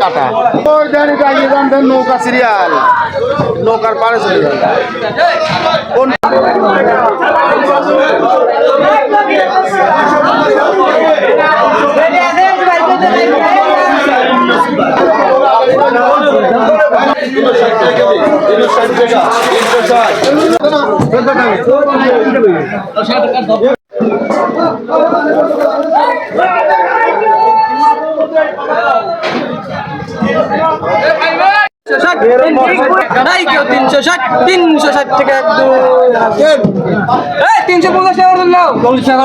কাটা। ওই জানি জানতেন নৌকা সিরিয়াল নৌকার পারে কোন নাই তিনশো ষাট তিনশো ষাট থেকে তিনশো পঞ্চাশ টাকা নাও চল্লিশ টাকা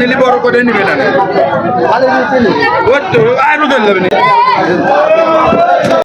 নিলে বড় করে নিবেন আর আরও ধরলেন